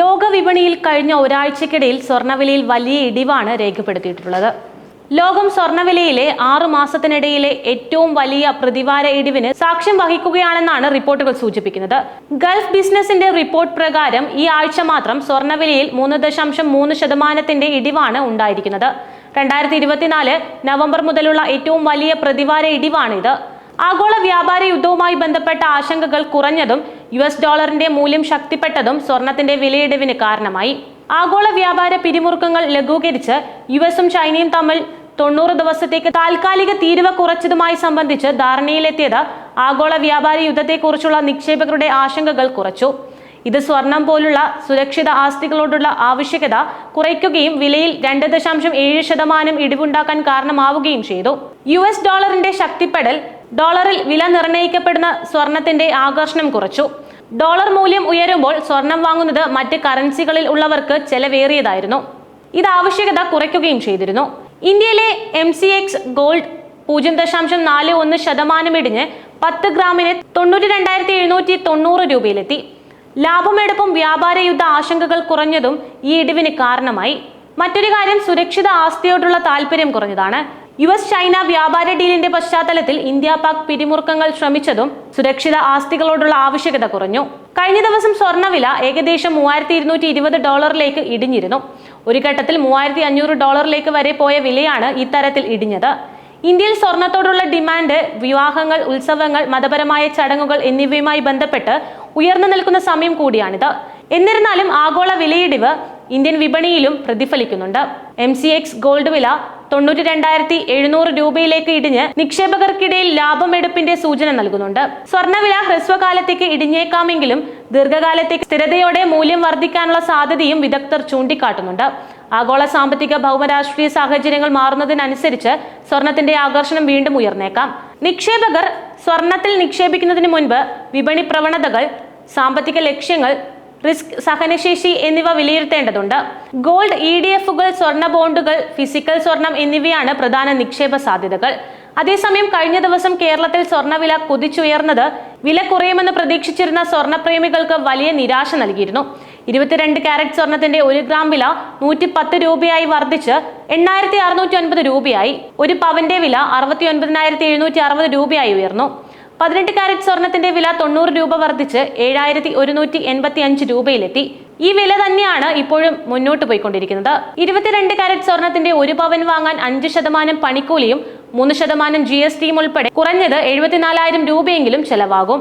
ലോക വിപണിയിൽ കഴിഞ്ഞ ഒരാഴ്ചക്കിടയിൽ സ്വർണവിലയിൽ വലിയ ഇടിവാണ് രേഖപ്പെടുത്തിയിട്ടുള്ളത്. ലോകം സ്വർണവിലയിലെ ആറു മാസത്തിനിടയിലെ ഏറ്റവും വലിയ പ്രതിവാര ഇടിവിന് സാക്ഷ്യം വഹിക്കുകയാണെന്നാണ് റിപ്പോർട്ടുകൾ സൂചിപ്പിക്കുന്നത്. ഗൾഫ് ബിസിനസിന്റെ റിപ്പോർട്ട് പ്രകാരം ഈ ആഴ്ച മാത്രം സ്വർണവിലയിൽ മൂന്ന് ദശാംശം മൂന്ന് ശതമാനത്തിന്റെ ഇടിവാണ് ഉണ്ടായിരിക്കുന്നത്. രണ്ടായിരത്തി ഇരുപത്തിനാല് നവംബർ മുതലുള്ള ഏറ്റവും വലിയ പ്രതിവാര ഇടിവാണിത്. ആഗോള വ്യാപാര യുദ്ധവുമായി ബന്ധപ്പെട്ട ആശങ്കകൾ കുറഞ്ഞതും യു എസ് ഡോളറിന്റെ മൂല്യം ശക്തിപ്പെട്ടതും സ്വർണത്തിന്റെ വിലയിടിവിന് കാരണമായി. ആഗോള വ്യാപാര പിരിമുറുക്കങ്ങൾ ലഘൂകരിച്ച് യു എസും ചൈനയും തമ്മിൽ തൊണ്ണൂറ് ദിവസത്തേക്ക് താൽക്കാലിക തീരുവ കുറച്ചതുമായി സംബന്ധിച്ച് ധാരണയിലെത്തിയത് ആഗോള വ്യാപാര യുദ്ധത്തെക്കുറിച്ചുള്ള നിക്ഷേപകരുടെ ആശങ്കകൾ കുറച്ചു. ഇത് സ്വർണം പോലുള്ള സുരക്ഷിത ആസ്തികളോടുള്ള ആവശ്യകത കുറയ്ക്കുകയും വിലയിൽ രണ്ട് ദശാംശം ഏഴ് ശതമാനം ഇടിവുണ്ടാക്കാൻ കാരണമാവുകയും ചെയ്തു. യു എസ് ഡോളറിന്റെ ശക്തിപ്പെടൽ ഡോളറിൽ വില നിർണയിക്കപ്പെടുന്ന സ്വർണത്തിന്റെ ആകർഷണം കുറച്ചു. ഡോളർ മൂല്യം ഉയരുമ്പോൾ സ്വർണം വാങ്ങുന്നത് മറ്റ് കറൻസികളിൽ ഉള്ളവർക്ക് ചെലവേറിയതായിരുന്നു. ഇത് ആവശ്യകത കുറയ്ക്കുകയും ചെയ്തിരുന്നു. ഇന്ത്യയിലെ എം സി എക്സ് ഗോൾഡ് പൂജ്യം ദശാംശം നാല് ഒന്ന് ശതമാനം ഇടിഞ്ഞ് പത്ത് ഗ്രാമിന് തൊണ്ണൂറ്റി രണ്ടായിരത്തി എഴുന്നൂറ്റി തൊണ്ണൂറ് രൂപയിലെത്തി ലാഭമെടുപ്പും വ്യാപാര യുദ്ധ ആശങ്കകൾ കുറഞ്ഞതും ഈ ഇടിവിന് കാരണമായി. മറ്റൊരു കാര്യം സുരക്ഷിത ആസ്തിയോടുള്ള താല്പര്യം കുറഞ്ഞതാണ്. യു എസ് ചൈന വ്യാപാര ഡീലിന്റെ പശ്ചാത്തലത്തിൽ ഇന്ത്യ പാക് പിരിമുറുക്കങ്ങൾ ശ്രമിച്ചതും സുരക്ഷിത ആസ്തികളോടുള്ള ആവശ്യകത കുറഞ്ഞു. കഴിഞ്ഞ ദിവസം സ്വർണവില ഏകദേശം മൂവായിരത്തി ഇരുന്നൂറ്റി ഇരുപത് ഡോളറിലേക്ക് ഇടിഞ്ഞിരുന്നു. ഒരു ഘട്ടത്തിൽ മൂവായിരത്തി അഞ്ഞൂറ് ഡോളറിലേക്ക് വരെ പോയ വിലയാണ് ഇത്തരത്തിൽ ഇടിഞ്ഞത്. ഇന്ത്യയിൽ സ്വർണത്തോടുള്ള ഡിമാൻഡ് വിവാഹങ്ങൾ ഉത്സവങ്ങൾ മതപരമായ ചടങ്ങുകൾ എന്നിവയുമായി ബന്ധപ്പെട്ട് ഉയർന്നു നിൽക്കുന്ന സമയം കൂടിയാണിത്. എന്നിരുന്നാലും ആഗോള വിലയിടിവ് ഇന്ത്യൻ വിപണിയിലും പ്രതിഫലിക്കുന്നുണ്ട്. എം ഗോൾഡ് വില തൊണ്ണൂറ്റി രണ്ടായിരത്തി എഴുന്നൂറ് രൂപയിലേക്ക് ഇടിഞ്ഞ് നിക്ഷേപകർക്കിടയിൽ ലാഭമെടുപ്പിന്റെ സൂചന നൽകുന്നുണ്ട്. സ്വർണവില ഹ്രസ്വകാലത്തേക്ക് ഇടിഞ്ഞേക്കാമെങ്കിലും ദീർഘകാലത്തേക്ക് സ്ഥിരതയോടെ മൂല്യം വർദ്ധിക്കാനുള്ള സാധ്യതയും വിദഗ്ധർ ചൂണ്ടിക്കാട്ടുന്നുണ്ട്. ആഗോള സാമ്പത്തിക ഭൗമരാഷ്ട്രീയ സാഹചര്യങ്ങൾ മാറുന്നതിനനുസരിച്ച് സ്വർണത്തിന്റെ ആകർഷണം വീണ്ടും ഉയർന്നേക്കാം. നിക്ഷേപകർ സ്വർണത്തിൽ നിക്ഷേപിക്കുന്നതിന് മുൻപ് വിപണി പ്രവണതകൾ സാമ്പത്തിക ലക്ഷ്യങ്ങൾ റിസ്ക് സഹനശേഷി എന്നിവ വിലയിരുത്തേണ്ടതുണ്ട്. ഗോൾഡ് ഇ ഡി എഫുകൾ സ്വർണ ബോണ്ടുകൾ ഫിസിക്കൽ സ്വർണം എന്നിവയാണ് പ്രധാന നിക്ഷേപ സാധ്യതകൾ. അതേസമയം കഴിഞ്ഞ ദിവസം കേരളത്തിൽ സ്വർണവില കുതിച്ചുയർന്നത് വില കുറയുമെന്ന് പ്രതീക്ഷിച്ചിരുന്ന സ്വർണപ്രേമികൾക്ക് വലിയ നിരാശ നൽകിയിരുന്നു. ഇരുപത്തിരണ്ട് കാരറ്റ് സ്വർണത്തിന്റെ ഒരു ഗ്രാം വില നൂറ്റി പത്ത് രൂപയായി വർദ്ധിച്ച് എണ്ണായിരത്തി അറുന്നൂറ്റി ഒൻപത് രൂപയായി. ഒരു പവന്റെ വില അറുപത്തി ഒൻപതിനായിരത്തി എഴുന്നൂറ്റി അറുപത് രൂപയായി ഉയർന്നു. പതിനെട്ട് കാരറ്റ് സ്വർണത്തിന്റെ വില തൊണ്ണൂറ് രൂപ വർദ്ധിച്ച് ഏഴായിരത്തി ഒരുന്നൂറ്റി എൺപത്തി അഞ്ച് രൂപയിലെത്തി. ഈ വില തന്നെയാണ് ഇപ്പോഴും മുന്നോട്ട് പോയിക്കൊണ്ടിരിക്കുന്നത്. ഇരുപത്തിരണ്ട് കാരറ്റ് സ്വർണത്തിന്റെ ഒരു പവൻ വാങ്ങാൻ അഞ്ച് ശതമാനം പണിക്കൂലിയും മൂന്ന് ശതമാനം ജി എസ് ടിയും ഉൾപ്പെടെ കുറഞ്ഞത് എഴുപത്തിനാലായിരം രൂപയെങ്കിലും ചെലവാകും.